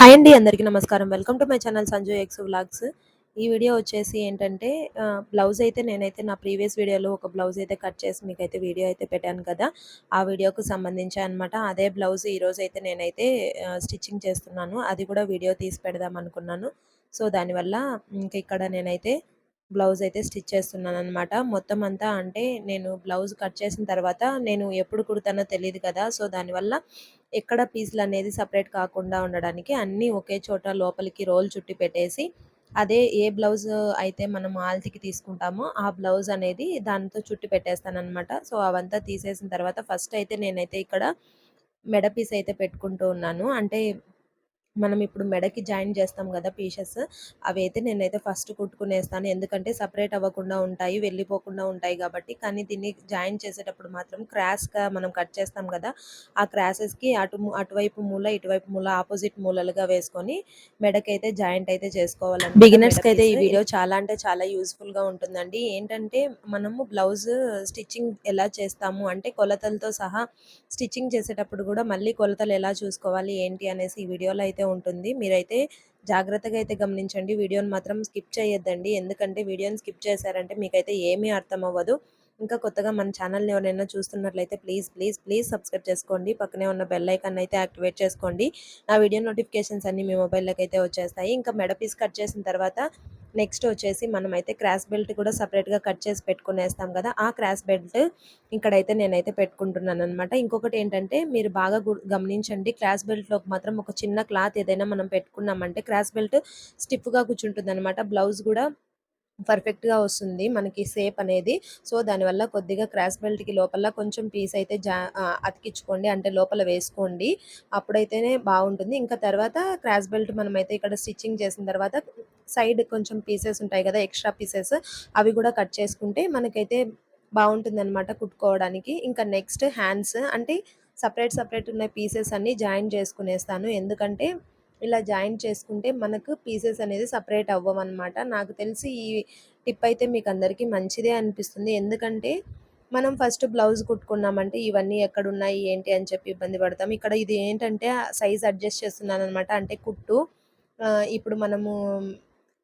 Hi అండి అందరికీ నమస్కారం. Welcome to my channel Sanju X vlogs ఈ వీడియో వచ్చేసి ఏంటంటే బ్లౌజ్ అయితే నేనైతే నా ప్రీవియస్ వీడియోలో ఒక బ్లౌజ్ అయితే కట్ చేసి మీకైతే వీడియో అయితే పెట్టాను కదా. ఆ వీడియోకు సంబంధించి అనమాట అదే బ్లౌజ్ ఈరోజు అయితే నేనైతే స్టిచ్చింగ్ చేస్తున్నాను. అది కూడా వీడియో తీసి పెడదాం అనుకున్నాను. సో దానివల్ల ఇంక ఇక్కడ నేనైతే బ్లౌజ్ అయితే స్టిచ్ చేస్తున్నాను అనమాట మొత్తం అంతా అంటే నేను బ్లౌజ్ కట్ చేసిన తర్వాత నేను ఎప్పుడు కుడతానో తెలియదు కదా. సో దానివల్ల ఎక్కడ పీసులు అనేది సపరేట్ కాకుండా ఉండడానికి అన్నీ ఒకే చోట లోపలికి రోల్ చుట్టి పెట్టేసి అదే ఏ బ్లౌజ్ అయితే మనం ఆల్తికి తీసుకుంటామో ఆ బ్లౌజ్ అనేది దానితో చుట్టి పెట్టేస్తానమాట సో అవంతా తీసేసిన తర్వాత ఫస్ట్ అయితే నేనైతే ఇక్కడ మెడ పీస్ అయితే పెట్టుకుంటూ ఉన్నాను. అంటే మనం ఇప్పుడు మెడకి జాయిన్ చేస్తాం కదా పీసెస్ అవి అయితే నేనైతే ఫస్ట్ కుట్టుకునేస్తాను. ఎందుకంటే సపరేట్ అవ్వకుండా ఉంటాయి వెళ్ళిపోకుండా ఉంటాయి కాబట్టి. కానీ దీన్ని జాయిన్ చేసేటప్పుడు మాత్రం క్రాస్గా మనం కట్ చేస్తాం కదా ఆ క్రాసెస్కి అటు అటువైపు మూల ఇటువైపు మూల ఆపోజిట్ మూలలుగా వేసుకొని మెడకైతే జాయింట్ అయితే చేసుకోవాలండి. బిగినర్స్కి అయితే ఈ వీడియో చాలా అంటే చాలా యూస్ఫుల్గా ఉంటుందండి. ఏంటంటే మనము బ్లౌజ్ స్టిచ్చింగ్ ఎలా చేస్తాము అంటే కొలతలతో సహా స్టిచ్చింగ్ చేసేటప్పుడు కూడా మళ్ళీ కొలతలు ఎలా చూసుకోవాలి ఏంటి అనేసి ఈ వీడియోలో అయితే ఉంటుంది. మీరైతే జాగ్రత్తగా అయితే గమనించండి. వీడియోని మాత్రం స్కిప్ చేయొద్దండి. ఎందుకంటే వీడియోని స్కిప్ చేశారంటే మీకైతే ఏమీ అర్థం అవ్వదు ఇంకా కొత్తగా మన ఛానల్ని ఎవరైనా చూస్తున్నట్లయితే ప్లీజ్ ప్లీజ్ ప్లీజ్ సబ్స్క్రైబ్ చేసుకోండి. పక్కనే ఉన్న బెల్ ఐకాన్ అయితే యాక్టివేట్ చేసుకోండి. నా వీడియో నోటిఫికేషన్స్ అన్నీ మీ మొబైల్లోకి అయితే వచ్చేస్తాయి. ఇంకా మెడ పీస్ కట్ చేసిన తర్వాత నెక్స్ట్ వచ్చేసి మనమైతే క్రాస్ బెల్ట్ కూడా సపరేట్గా కట్ చేసి పెట్టుకునేస్తాం కదా ఆ క్రాస్ బెల్ట్ ఇక్కడైతే నేనైతే పెట్టుకుంటున్నాను అనమాట ఇంకొకటి ఏంటంటే మీరు బాగా గమనించండి క్రాస్ బెల్ట్లోకి మాత్రం ఒక చిన్న క్లాత్ ఏదైనా మనం పెట్టుకున్నామంటే క్రాస్ బెల్ట్ స్టిఫ్గా కూర్చుంటుంది అనమాట బ్లౌజ్ కూడా పర్ఫెక్ట్‌గా వస్తుంది మనకి సేప్ అనేది. సో, దానివల్ల కొద్దిగా క్రాస్ బెల్ట్‌కి లోపల కొంచెం పీస్ అయితే జా అతికించుకోండి. అంటే లోపల వేసుకోండి. అప్పుడైతేనే బాగుంటుంది. ఇంకా తర్వాత క్రాస్ బెల్ట్ మనమైతే ఇక్కడ స్టిచ్చింగ్ చేసిన తర్వాత సైడ్ కొంచెం పీసెస్ ఉంటాయి కదా! ఎక్స్‌ట్రా పీసెస్ అవి కూడా కట్ చేసుకుంటే మనకైతే బాగుంటుందనమాట కుట్టుకోవడానికి. ఇంకా నెక్స్ట్ హ్యాండ్స్ అంటే సపరేట్, సపరేట్ ఉన్న పీసెస్ అన్నీ జాయిన్ చేసుకునేస్తాను. ఎందుకంటే ఇలా జాయిన్ చేసుకుంటే మనకు పీసెస్ అనేది సపరేట్ అవ్వమన్నమాట. నాకు తెలిసి ఈ టిప్ అయితే మీకు అందరికీ మంచిదే అనిపిస్తుంది. ఎందుకంటే మనం ఫస్ట్ బ్లౌజ్ కుట్టుకున్నామంటే ఇవన్నీ ఎక్కడున్నాయి ఏంటి అని చెప్పి ఇబ్బంది పడతాం. ఇక్కడ ఇది ఏంటంటే సైజ్ అడ్జస్ట్ చేస్తున్నాను అనమాట అంటే కుట్టు ఇప్పుడు మనము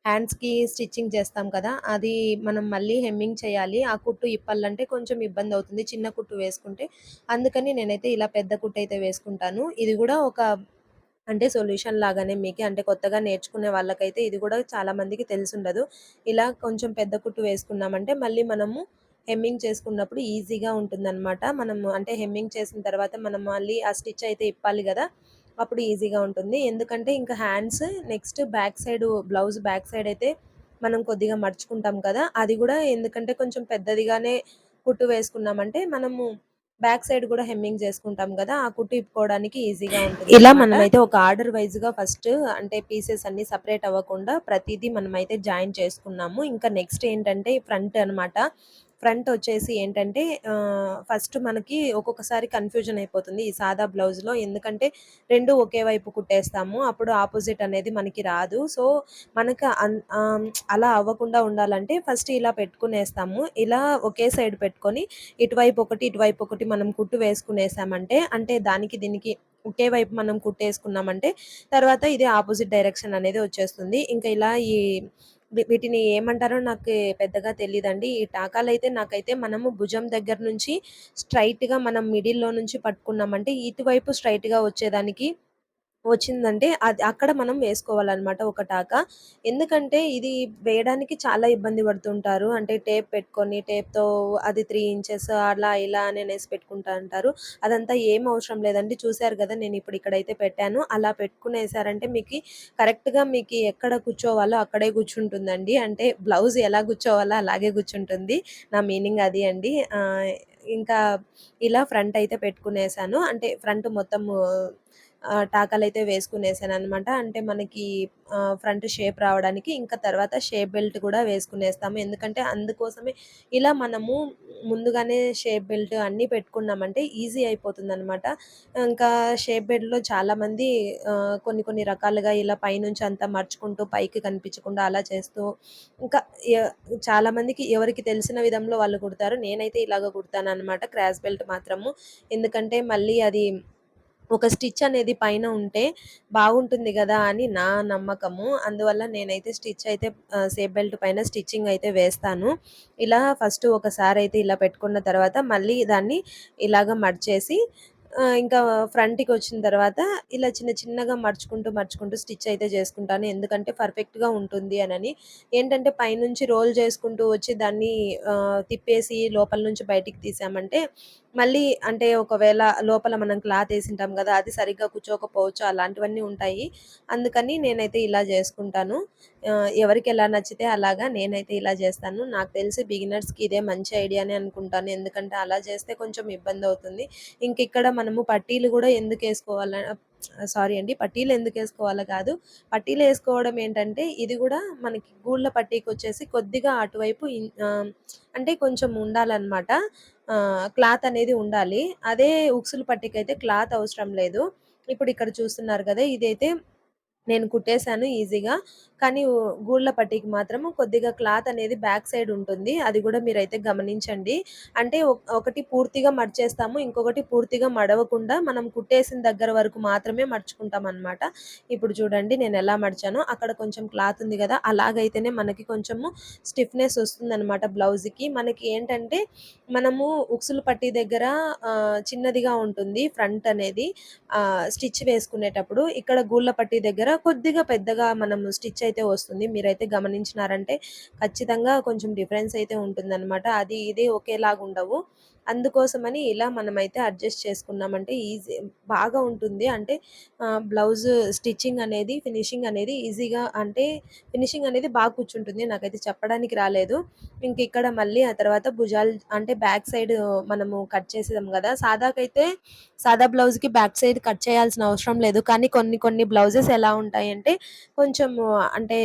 హ్యాండ్స్కి స్టిచ్చింగ్ చేస్తాం కదా అది మనం మళ్ళీ హెమ్మింగ్ చేయాలి. ఆ కుట్టు ఇప్పాలంటే కొంచెం ఇబ్బంది అవుతుంది చిన్న కుట్టు వేసుకుంటే. అందుకని నేనైతే ఇలా పెద్ద కుట్టు అయితే వేసుకుంటాను. ఇది కూడా ఒక అంటే సొల్యూషన్ లాగానే మీకు అంటే కొత్తగా నేర్చుకునే వాళ్ళకైతే ఇది కూడా చాలా మందికి తెలిసుండదు. ఇలా కొంచెం పెద్ద కుట్టు వేసుకున్నామంటే మళ్ళీ మనము హెమ్మింగ్ చేసుకున్నప్పుడు ఈజీగా ఉంటుందన్నమాట. మనము అంటే హెమ్మింగ్ చేసిన తర్వాత మనం మళ్ళీ ఆ స్టిచ్ అయితే ఇప్పాలి కదా అప్పుడు ఈజీగా ఉంటుంది. ఎందుకంటే ఇంకా hands next back side blouse back side అయితే మనం కొద్దిగా మర్చుకుంటాం కదా. అది కూడా ఎందుకంటే కొంచెం పెద్దదిగానే కుట్టు వేసుకున్నామంటే మనము బ్యాక్ సైడ్ కూడా హెమ్మింగ్ చేసుకుంటాం కదా ఆ కుట్టు ఇప్పుకోవడానికి ఈజీగా ఉంటుంది ఇలా మనమైతే ఒక ఆర్డర్ వైజ్గా ఫస్ట్ అంటే పీసెస్ అన్ని సపరేట్ అవ్వకుండా ప్రతిదీ మనమైతే జాయిన్ చేసుకున్నాము. ఇంకా నెక్స్ట్ ఏంటంటే ఫ్రంట్ అనమాట ఫ్రంట్ వచ్చేసి ఏంటంటే ఫస్ట్ మనకి ఒక్కొక్కసారి కన్ఫ్యూజన్ అయిపోతుంది ఈ సాదా బ్లౌజ్లో. ఎందుకంటే రెండు ఒకే వైపు కుట్టేస్తాము అప్పుడు ఆపోజిట్ అనేది మనకి రాదు. సో మనకు అలా అవ్వకుండా ఉండాలంటే ఫస్ట్ ఇలా పెట్టుకునేస్తాము. ఇలా ఒకే సైడ్ పెట్టుకొని ఇటువైపు ఒకటి ఇటువైపు ఒకటి మనం కుట్టు వేసుకునేసామంటే అంటే దానికి దీనికి ఒకే వైపు మనం కుట్టేసుకున్నామంటే తర్వాత ఇది ఆపోజిట్ డైరెక్షన్ అనేది వచ్చేస్తుంది. ఇంకా ఇలా ఈ వీటిని ఏమంటారో నాకు పెద్దగా తెలియదండి ఈ టాకాలు అయితే నాకైతే మనము భుజం దగ్గర నుంచి స్ట్రైట్‌గా మనం మిడిల్‌లో నుంచి పట్టుకున్నామంటే ఇటువైపు స్ట్రైట్‌గా వచ్చేదానికి వచ్చిందంటే అది అక్కడ మనం వేసుకోవాలన్నమాట ఒక టాక. ఎందుకంటే ఇది వేయడానికి చాలా ఇబ్బంది పడుతుంటారు. అంటే టేప్ పెట్టుకొని టేప్‌తో అది త్రీ ఇంచెస్ అలా ఇలా అని అనేసి పెట్టుకుంటా అంటారు. అదంతా ఏం అవసరం లేదండి. చూశారు కదా! నేను ఇప్పుడు ఇక్కడైతే పెట్టాను. అలా పెట్టుకునేసారంటే మీకు కరెక్ట్‌గా మీకు ఎక్కడ కూర్చోవాలో అక్కడే కూర్చుంటుందండి. అంటే బ్లౌజ్ ఎలా కూర్చోవాలో అలాగే కూర్చుంటుంది. నా మీనింగ్ అది అండి. ఇంకా ఇలా ఫ్రంట్ అయితే పెట్టుకునేసాను. అంటే ఫ్రంట్ టాకలైతే వేసుకునేసాను అనమాట అంటే మనకి ఫ్రంట్ షేప్ రావడానికి ఇంకా తర్వాత షేప్ బెల్ట్ కూడా వేసుకునేస్తాము. ఎందుకంటే అందుకోసమే ఇలా మనము ముందుగానే షేప్ బెల్ట్ అన్నీ పెట్టుకున్నామంటే ఈజీ అయిపోతుంది అనమాట ఇంకా షేప్ బెల్ట్లో చాలామంది కొన్ని కొన్ని రకాలుగా ఇలా పైనుంచి అంతా మర్చుకుంటూ పైకి కనిపించకుండా అలా చేస్తూ ఇంకా చాలామందికి ఎవరికి తెలిసిన విధంలో వాళ్ళు కుడతారు. నేనైతే ఇలాగ కుడతాను అనమాట క్రాస్ బెల్ట్ మాత్రము. ఎందుకంటే మళ్ళీ అది ఒక స్టిచ్ అనేది పైన ఉంటే బాగుంటుంది కదా అని నా నమ్మకము. అందువల్ల నేనైతే స్టిచ్ అయితే సేఫ్ బెల్ట్ పైన స్టిచ్చింగ్ అయితే వేస్తాను. ఇలా ఫస్ట్ ఒకసారి అయితే ఇలా పెట్టుకున్న తర్వాత మళ్ళీ దాన్ని ఇలాగ మడిచేసి ఇంకా ఫ్రంట్కి వచ్చిన తర్వాత ఇలా చిన్న చిన్నగా మర్చుకుంటూ మర్చుకుంటూ స్టిచ్ అయితే చేసుకుంటాను. ఎందుకంటే పర్ఫెక్ట్‌గా ఉంటుంది అని ఏంటంటే పైనుంచి రోల్ చేసుకుంటూ వచ్చి దాన్ని తిప్పేసి లోపల నుంచి బయటికి తీసామంటే మళ్ళీ అంటే ఒకవేళ లోపల మనం క్లాత్ వేసింటాం కదా అది సరిగ్గా కూర్చోకపోవచ్చు. అలాంటివన్నీ ఉంటాయి. అందుకని నేనైతే ఇలా చేసుకుంటాను ఎవరికి ఎలా నచ్చితే అలాగా నేనైతే ఇలా చేస్తాను నాకు తెలిసి బిగినర్స్‌కి ఇదే మంచి ఐడియానే అనుకుంటాను. ఎందుకంటే అలా చేస్తే కొంచెం ఇబ్బంది అవుతుంది ఇంక ఇక్కడ మనము పట్టీలు కూడా ఎందుకు వేసుకోవాలి సారీ అండి. పట్టీలు ఎందుకు వేసుకోవాలో కాదు. పట్టీలు వేసుకోవడం ఏంటంటే ఇది కూడా మనకి గూళ్ళ పట్టీకి వచ్చేసి కొద్దిగా అటువైపు అంటే కొంచెం ఉండాలన్నమాట క్లాత్ అనేది ఉండాలి. అదే ఉక్సులు పట్టికైతే క్లాత్ అవసరం లేదు. ఇప్పుడు ఇక్కడ చూస్తున్నారు కదా ఇదైతే నేను కుట్టేశాను ఈజీగా. కానీ గూళ్ళ పట్టీకి మాత్రం కొద్దిగా క్లాత్ అనేది బ్యాక్ సైడ్ ఉంటుంది. అది కూడా మీరైతే గమనించండి. అంటే ఒ ఒకటి పూర్తిగా మడిచేస్తాము. ఇంకొకటి పూర్తిగా మడవకుండా మనం కుట్టేసిన దగ్గర వరకు మాత్రమే మడుచుకుంటామనమాట. ఇప్పుడు చూడండి నేను ఎలా మడిచానో అక్కడ కొంచెం క్లాత్ ఉంది కదా అలాగైతేనే మనకి కొంచెము స్టిఫ్‌నెస్ వస్తుందనమాట బ్లౌజ్‌కి. మనకి ఏంటంటే మనము ఉక్సులు పట్టి దగ్గర చిన్నదిగా ఉంటుంది ఫ్రంట్ అనేది స్టిచ్ వేసుకునేటప్పుడు. ఇక్కడ గూళ్ళ పట్టి దగ్గర కొద్దిగా పెద్దగా మనం స్టిచ్ అయితే వస్తుంది. మీరైతే గమనించినారంటే ఖచ్చితంగా కొంచెం డిఫరెన్స్ అయితే ఉంటుందన్నమాట అది ఇది ఒకేలాగుండవు. అందుకోసమని ఇలా మనమైతే అడ్జస్ట్ చేసుకున్నామంటే ఈజీ బాగా ఉంటుంది. అంటే బ్లౌజ్ స్టిచ్చింగ్ అనేది, ఫినిషింగ్ అనేది ఈజీగా అంటే ఫినిషింగ్ అనేది బాగా కూర్చుంటుంది. నాకైతే చెప్పడానికి రాలేదు. ఇంకిక్కడ మళ్ళీ ఆ తర్వాత భుజాలు అంటే బ్యాక్ సైడ్ మనము కట్ చేసేదాం కదా సాదాకైతే సాదా బ్లౌజ్‌కి బ్యాక్ సైడ్ కట్ చేయాల్సిన అవసరం లేదు. కానీ కొన్ని కొన్ని బ్లౌజెస్ ఎలా ఉంటాయంటే కొంచెము అంటే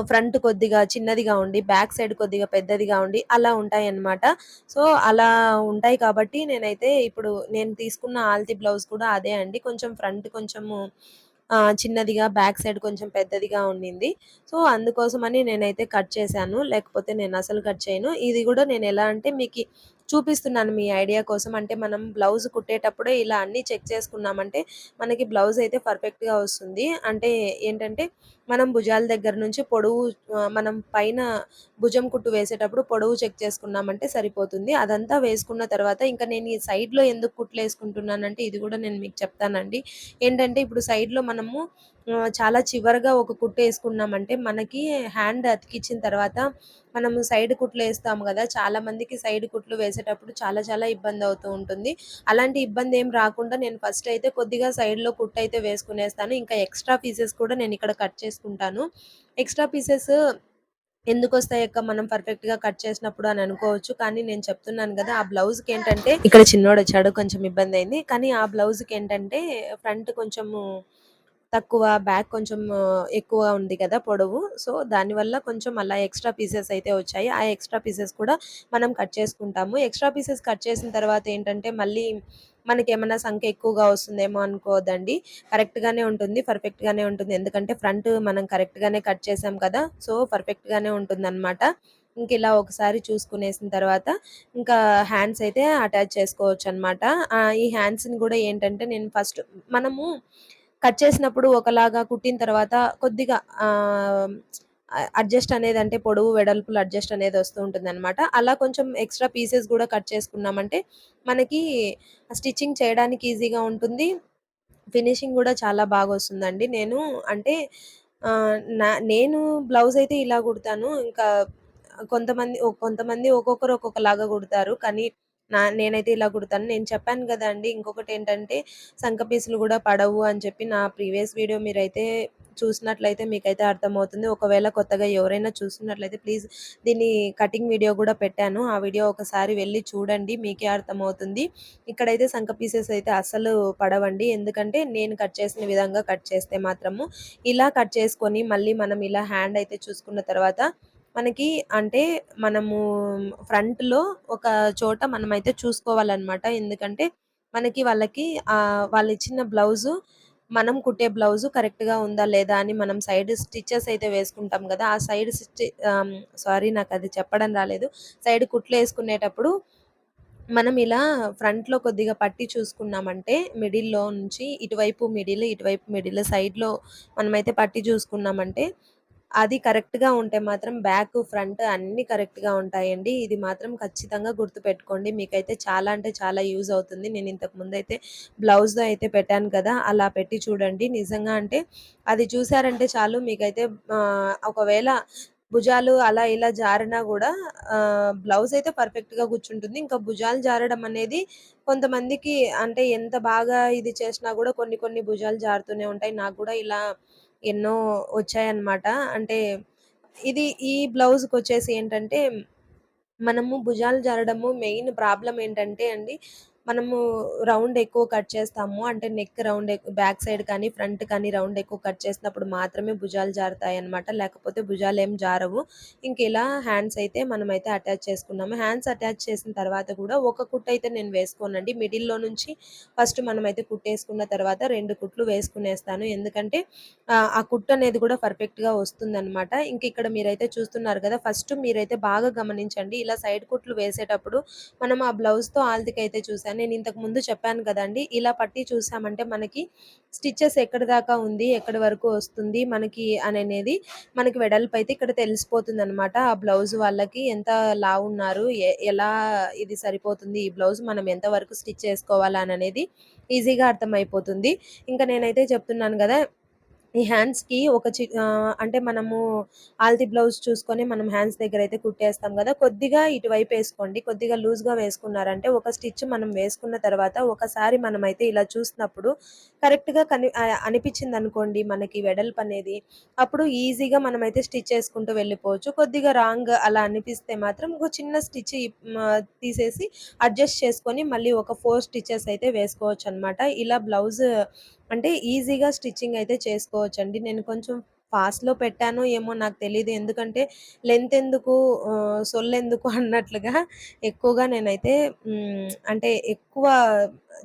ఫ్రంట్ కొద్దిగా చిన్నదిగా ఉండి, బ్యాక్ సైడ్ కొద్దిగా పెద్దదిగా ఉండి అలా ఉంటాయన్నమాట. సో, అలా ఉంటాయి కాబట్టి నేనైతే ఇప్పుడు నేను తీసుకున్న ఆల్తి బ్లౌజ్ కూడా అదే అండి. కొంచెం ఫ్రంట్ కొంచెము చిన్నదిగా, బ్యాక్ సైడ్ కొంచెం పెద్దదిగా ఉండింది. సో, అందుకోసమని నేనైతే కట్ చేశాను. లేకపోతే నేను అసలు కట్ చేయను. ఇది కూడా నేను ఎలా అంటే మీకు చూపిస్తున్నాను మీ ఐడియా కోసం. అంటే మనం బ్లౌజ్ కుట్టేటప్పుడే ఇలా అన్నీ చెక్ చేసుకున్నామంటే మనకి బ్లౌజ్ అయితే పర్ఫెక్ట్‌గా వస్తుంది. అంటే ఏంటంటే మనం భుజాల దగ్గర నుంచి పొడవు మనం పైన భుజం కుట్టు వేసేటప్పుడు పొడవు చెక్ చేసుకున్నామంటే సరిపోతుంది. అదంతా వేసుకున్న తర్వాత ఇంకా నేను ఈ సైడ్‌లో ఎందుకు కుట్లు వేసుకుంటున్నానంటే ఇది కూడా నేను మీకు చెప్తానండి. ఏంటంటే ఇప్పుడు సైడ్‌లో మనము చాలా చివరగా ఒక కుట్టు వేసుకున్నామంటే మనకి హ్యాండ్ అతికిచ్చిన తర్వాత మనము సైడ్ కుట్లు వేస్తాము కదా చాలా మందికి సైడ్ కుట్లు వేసేటప్పుడు చాలా చాలా ఇబ్బంది అవుతూ ఉంటుంది. అలాంటి ఇబ్బంది ఏం రాకుండా నేను ఫస్ట్ అయితే కొద్దిగా సైడ్‌లో కుట్టయితే వేసుకునేస్తాను. ఇంకా ఎక్స్‌ట్రా పీసెస్ కూడా నేను ఇక్కడ కట్ చేసుకుంటాను. ఎక్స్‌ట్రా పీసెస్ ఎందుకు వస్తాయక్క మనం పర్ఫెక్ట్‌గా కట్ చేసినప్పుడు అని అనుకోవచ్చు. కానీ నేను చెప్తున్నాను కదా ఆ బ్లౌజ్‌కేంటంటే ఇక్కడ చిన్నోడొచ్చాడు కొంచెం ఇబ్బంది అయింది కానీ ఆ బ్లౌజ్‌కేంటంటే ఫ్రంట్ కొంచెము తక్కువ, బ్యాక్ కొంచెం ఎక్కువ ఉంది కదా పొడవు. సో, దానివల్ల కొంచెం అలా ఎక్స్‌ట్రా పీసెస్ అయితే వచ్చాయి. ఆ ఎక్స్‌ట్రా పీసెస్ కూడా మనం కట్ చేసుకుంటాము. ఎక్స్‌ట్రా పీసెస్ కట్ చేసిన తర్వాత ఏంటంటే మళ్ళీ మనకేమన్నా సంఖ్య ఎక్కువగా వస్తుందేమో అనుకోవద్దండి. కరెక్ట్‌గానే ఉంటుంది. పర్ఫెక్ట్‌గానే ఉంటుంది. ఎందుకంటే ఫ్రంట్ మనం కరెక్ట్‌గానే కట్ చేసాం కదా! సో, పర్ఫెక్ట్‌గానే ఉంటుంది అనమాట ఇంక ఇలా ఒకసారి చూసుకునేసిన తర్వాత ఇంకా హ్యాండ్స్ అయితే అటాచ్ చేసుకోవచ్చు అనమాట ఈ హ్యాండ్స్‌ని కూడా ఏంటంటే నేను ఫస్ట్ మనము కట్ చేసినప్పుడు ఒకలాగా కుట్టిన తర్వాత కొద్దిగా అడ్జస్ట్ అనేది అంటే పొడవు, వెడల్పులు అడ్జస్ట్ అనేది వస్తూ ఉంటుంది అనమాట అలా కొంచెం ఎక్స్‌ట్రా పీసెస్ కూడా కట్ చేసుకున్నామంటే మనకి స్టిచ్చింగ్ చేయడానికి ఈజీగా ఉంటుంది. ఫినిషింగ్ కూడా చాలా బాగా వస్తుందండి నేను అంటే నా నేను బ్లౌజ్ అయితే ఇలా కుడతాను. ఇంకా కొంతమంది ఒ కొంతమంది ఒక్కొక్కరు ఒక్కొక్కలాగా కుడతారు. కానీ నా నేనైతే ఇలా కుడతాను. నేను చెప్పాను కదండి ఇంకొకటి ఏంటంటే సంక పీసులు కూడా పడవు అని చెప్పి నా ప్రీవియస్ వీడియో మీరైతే చూసినట్లయితే మీకైతే అర్థమవుతుంది. ఒకవేళ కొత్తగా ఎవరైనా చూస్తున్నట్లయితే ప్లీజ్ దీన్ని కటింగ్ వీడియో కూడా పెట్టాను. ఆ వీడియో ఒకసారి వెళ్ళి చూడండి. మీకే అర్థమవుతుంది. ఇక్కడైతే సంక పీసెస్ అయితే అస్సలు పడవండి. ఎందుకంటే నేను కట్ చేసిన విధంగా కట్ చేస్తే మాత్రము. ఇలా కట్ చేసుకొని మళ్ళీ మనం ఇలా హ్యాండ్ అయితే చూసుకున్న తర్వాత మనకి అంటే మనము ఫ్రంట్‌లో ఒక చోట మనమైతే చూసుకోవాలనమాట. ఎందుకంటే మనకి వాళ్ళకి ఆహ్, వాళ్ళిచ్చిన బ్లౌజు మనం కుట్టే బ్లౌజు కరెక్ట్‌గా ఉందా? లేదా? అని మనం సైడ్ స్టిచెస్ అయితే వేసుకుంటాం గదా! ఆ సైడ్ స్టి ఆహ్, సారీ నాకది చెప్పడం రాలేదు. సైడ్ కుట్లేసుకునేటప్పుడు మనం ఇలా ఫ్రంట్‌లో కొద్దిగా పట్టి చూసుకున్నామంటే మిడిల్‌లో నుంచి ఇటువైపు మిడిల్, ఇటువైపు మిడిల్ సైడ్‌లో మనమైతే పట్టి చూసుకున్నామంటే అది కరెక్ట్‌గా ఉంటే మాత్రం బ్యాక్, ఫ్రంట్ అన్నీ కరెక్ట్‌గా ఉంటాయండి. ఇది మాత్రం ఖచ్చితంగా గుర్తుపెట్టుకోండి. మీకైతే చాలా అంటే చాలా యూజ్ అవుతుంది. నేను ఇంతకు ముందైతే బ్లౌజ్‌లో అయితే పెట్టాను కదా! అలా పెట్టి చూడండి. నిజంగా అంటే అది చూసారంటే చాలు మీకైతే ఒకవేళ భుజాలు అలా ఇలా జారినా కూడా బ్లౌజ్ అయితే పర్ఫెక్ట్‌గా కూర్చుంటుంది. ఇంకా భుజాలు జారడం అనేది కొంతమందికి అంటే ఎంత బాగా ఇది చేసినా కూడా కొన్ని కొన్ని భుజాలు జారుతూనే ఉంటాయి. నాకు కూడా ఇలా ఎన్నో వచ్చాయన్నమాట. అంటే ఇది ఈ బ్లౌజ్‌కొచ్చేసి ఏంటంటే మనము భుజాలు జారడము మెయిన్ ప్రాబ్లమ్ ఏంటంటే అండి, మనము రౌండ్ ఎక్కువ కట్ చేస్తాము. అంటే నెక్ రౌండ్ బ్యాక్ సైడ్ కానీ, ఫ్రంట్ కానీ రౌండ్ ఎక్కువ కట్ చేసినప్పుడు మాత్రమే భుజాలు జారుతాయి అనమాట లేకపోతే భుజాలు ఏం జారవు. ఇంక ఇలా హ్యాండ్స్ అయితే మనమైతే అటాచ్ చేసుకున్నాము. హ్యాండ్స్ అటాచ్ చేసిన తర్వాత కూడా ఒక కుట్టయితే నేను వేసుకోనండి. మిడిల్‌లో నుంచి ఫస్ట్ మనమైతే కుట్టేసుకున్న తర్వాత రెండు కుట్లు వేసుకునేస్తాను. ఎందుకంటే ఆ కుట్ అనేది కూడా పర్ఫెక్ట్‌గా వస్తుందన్నమాట ఇంక ఇక్కడ మీరైతే చూస్తున్నారు కదా! ఫస్ట్ మీరైతే బాగా గమనించండి. ఇలా సైడ్ కుట్లు వేసేటప్పుడు మనం ఆ బ్లౌజ్‌తో అయితే చూసాను. నేను ఇంతకు ముందు చెప్పాను కదండీ! ఇలా పట్టి చూసామంటే మనకి స్టిచ్చెస్ ఎక్కడి దాకా ఉంది, ఎక్కడి వరకు వస్తుంది మనకి అనేది మనకి వెడల్పు అయితే ఇక్కడ తెలిసిపోతుందనమాట. ఆ బ్లౌజ్ వాళ్ళకి ఎంత లావున్నారు, ఎ ఎలా ఇది సరిపోతుంది ఈ బ్లౌజ్ మనం ఎంత వరకు స్టిచ్ చేసుకోవాలననేది ఈజీగా అర్థమైపోతుంది. ఇంకా నేనైతే చెప్తున్నాను కదా ఈ హ్యాండ్స్‌కి ఒక చి అంటే మనము ఆల్తి బ్లౌజ్ చూసుకొని మనం హ్యాండ్స్ దగ్గర అయితే కుట్టేస్తాం కదా. కొద్దిగా ఇటువైపు వేసుకోండి. కొద్దిగా లూజ్‌గా వేసుకున్నారంటే ఒక స్టిచ్ మనం వేసుకున్న తర్వాత ఒకసారి మనమైతే ఇలా చూసినప్పుడు కరెక్ట్‌గా కని అనిపించింది అనుకోండి మనకి వెడల్పనేది, అప్పుడు ఈజీగా మనమైతే స్టిచ్ చేసుకుంటూ వెళ్ళిపోవచ్చు. కొద్దిగా రాంగ్ అలా అనిపిస్తే మాత్రం ఒక చిన్న స్టిచ్ తీసేసి అడ్జస్ట్ చేసుకొని మళ్ళీ ఒక ఫోర్ స్టిచెస్ అయితే వేసుకోవచ్చు అనమాట ఇలా బ్లౌజ్ అంటే ఈజీగా స్టిచ్చింగ్ అయితే చేసుకోవచ్చండి. నేను కొంచెం ఫాస్ట్‌లో పెట్టానో ఏమో నాకు తెలియదు ఎందుకంటే లెంత్ ఎందుకు సొల్లెందుకు అన్నట్లుగా ఎక్కువగా నేనైతే అంటే ఎక్కువ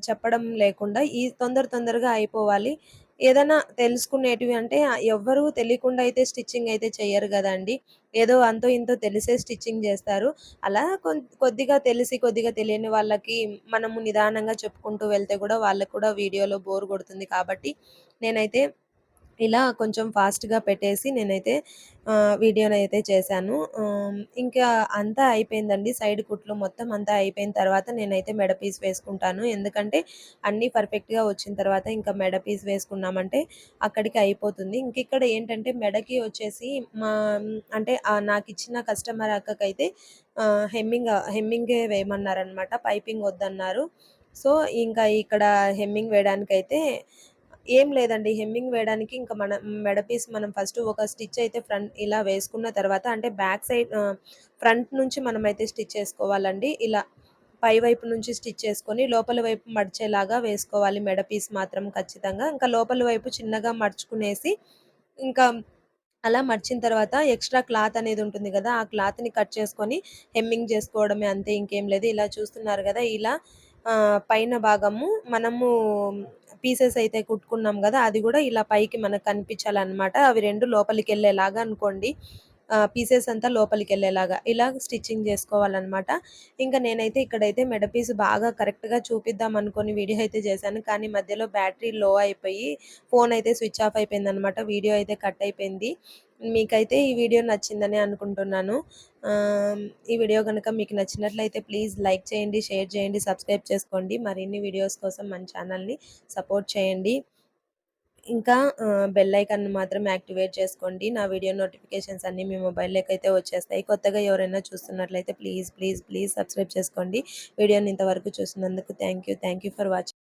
చెప్పడం లేకుండా ఈ తొందర తొందరగా అయిపోవాలి. ఏదైనా తెలుసుకునేటివి అంటే ఎవ్వరూ తెలియకుండా అయితే స్టిచ్చింగ్ అయితే చేయరు కదండి. ఏదో అంతో ఇంతో తెలిసే స్టిచ్చింగ్ చేస్తారు. అలా కొద్దిగా తెలిసి, కొద్దిగా తెలియని వాళ్ళకి మనము నిదానంగా చెప్పుకుంటూ వెళ్తే కూడా వాళ్ళకి కూడా వీడియోలో బోర్ కొడుతుంది కాబట్టి నేనైతే ఇలా కొంచెం ఫాస్ట్‌గా పెట్టేసి నేనైతే వీడియోని వీడియోనైతే చేశాను. ఇంకా అంతా అయిపోయిందండి. సైడ్ కుట్లు మొత్తం అంతా అయిపోయిన తర్వాత నేనైతే మెడ పీస్ వేసుకుంటాను. ఎందుకంటే అన్నీ పర్ఫెక్ట్‌గా వచ్చిన తర్వాత ఇంకా మెడ పీస్ వేసుకున్నామంటే అక్కడికి అయిపోతుంది. ఇంకిక్కడ ఏంటంటే మెడకి వచ్చేసి మా అంటే నాకు ఇచ్చిన కస్టమర్ అక్కకైతే హెమ్మింగ్ హెమ్మింగే వేయమన్నారనమాట. పైపింగ్ వద్దన్నారు. సో, ఇంకా ఇక్కడ హెమ్మింగ్ వేయడానికైతే ఏం లేదండి. హెమ్మింగ్ వేయడానికి ఇంకా మన మెడ పీస్ మనం ఫస్ట్ ఒక స్టిచ్ అయితే ఫ్రంట్ ఇలా వేసుకున్న తర్వాత అంటే బ్యాక్ సైడ్ ఫ్రంట్ నుంచి మనమైతే స్టిచ్ చేసుకోవాలండి. ఇలా పై వైపు నుంచి స్టిచ్ చేసుకొని లోపల వైపు మడిచేలాగా వేసుకోవాలి మెడ పీస్ మాత్రం ఖచ్చితంగా. ఇంకా లోపల వైపు చిన్నగా మడుచుకునేసి ఇంకా అలా మర్చిన తర్వాత ఎక్స్‌ట్రా క్లాత్ అనేది ఉంటుంది కదా ఆ క్లాత్‌ని కట్ చేసుకొని హెమ్మింగ్ చేసుకోవడమే అంతే ఇంకేం లేదు. ఇలా చూస్తున్నారు కదా ఇలా పైన భాగము మనము పీసెస్ అయితే కుట్టుకున్నాం కదా అది కూడా ఇలా పైకి మనకు కనిపించాలన్నమాట అవి రెండు లోపలికి వెళ్ళేలాగా అనుకోండి. పీసెస్ అంతా లోపలికెళ్ళేలాగా ఇలా స్టిచ్చింగ్ చేసుకోవాలన్నమాట ఇంకా నేనైతే ఇక్కడైతే మెడ పీస్ బాగా కరెక్ట్‌గా చూపిద్దాం అనుకొని వీడియో అయితే చేశాను. కానీ మధ్యలో బ్యాటరీ లో అయిపోయి ఫోన్ అయితే స్విచ్ ఆఫ్ అయిపోయిందనమాట. వీడియో అయితే కట్ అయిపోయింది. మీకైతే ఈ వీడియో నచ్చిందని అనుకుంటున్నాను. ఈ వీడియో కనుక మీకు నచ్చినట్లయితే ప్లీజ్ లైక్ చేయండి, షేర్ చేయండి, సబ్స్క్రైబ్ చేసుకోండి. మరిన్ని వీడియోస్ కోసం మన ఛానల్‌ని సపోర్ట్ చేయండి. ఇంకా ఆహ్, బెల్ ఐకాన్ మాత్రం యాక్టివేట్ చేసుకోండి. నా వీడియో నోటిఫికేషన్స్ అన్నీ మీ మొబైల్లోకి అయితే వచ్చేస్తాయి. కొత్తగా ఎవరైనా చూస్తున్నట్లయితే ప్లీజ్, ప్లీజ్, ప్లీజ్ సబ్స్క్రైబ్ చేసుకోండి. వీడియోని ఇంతవరకు చూసినందుకు thank you. Thank you for watching.